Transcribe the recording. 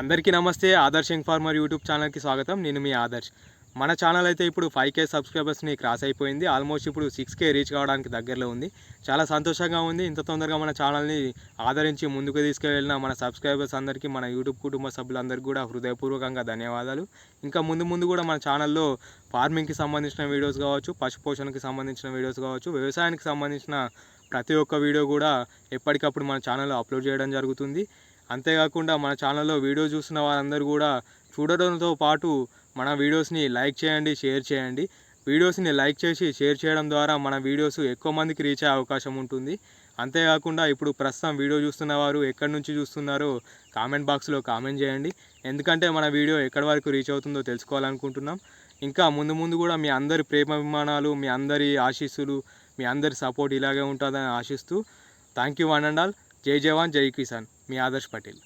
అందరికీ నమస్తే. ఆదర్శింగ్ farmer YouTube ఛానల్కి స్వాగతం. నేను మీ ఆదర్శ్. మన ఛానల్ అయితే ఇప్పుడు ఫైవ్ కే సబ్స్క్రైబర్స్ని క్రాస్ అయిపోయింది. ఆల్మోస్ట్ ఇప్పుడు సిక్స్ కే రీచ్ కావడానికి దగ్గరలో ఉంది. చాలా సంతోషంగా ఉంది. ఇంత తొందరగా మన ఛానల్ని ఆదరించి ముందుకు తీసుకెళ్ళిన మన సబ్స్క్రైబర్స్ అందరికీ మన యూట్యూబ్ కుటుంబ సభ్యులందరికీ కూడా హృదయపూర్వకంగా ధన్యవాదాలు. ఇంకా ముందు ముందు కూడా మన ఛానల్లో ఫార్మింగ్కి సంబంధించిన వీడియోస్ కావచ్చు పశుపోషణకి సంబంధించిన వీడియోస్ కావచ్చు వ్యవసాయానికి సంబంధించిన ప్రతి ఒక్క వీడియో కూడా ఎప్పటికప్పుడు మన ఛానల్లో అప్లోడ్ చేయడం జరుగుతుంది. అంతేకాకుండా మన ఛానల్లో వీడియో చూస్తున్న వారందరూ కూడా చూడడంతో పాటు మన వీడియోస్ని లైక్ చేయండి షేర్ చేయండి. వీడియోస్ని లైక్ చేసి షేర్ చేయడం ద్వారా మన వీడియోస్ ఎక్కువ మందికి రీచ్ అయ్యే అవకాశం ఉంటుంది. అంతేకాకుండా ఇప్పుడు ప్రస్తుతం వీడియో చూస్తున్న వారు ఎక్కడి నుంచి చూస్తున్నారో కామెంట్ బాక్స్లో కామెంట్ చేయండి. ఎందుకంటే మన వీడియో ఎక్కడి వరకు రీచ్ అవుతుందో తెలుసుకోవాలనుకుంటున్నాం. ఇంకా ముందు ముందు కూడా మీ అందరి ప్రేమాభిమానాలు మీ అందరి ఆశీస్సులు మీ అందరి సపోర్ట్ ఇలాగే ఉంటుందని ఆశిస్తూ thank you one and all. జై జవాన్ జై కిసాన్. మీ ఆదర్శ్ పటేల్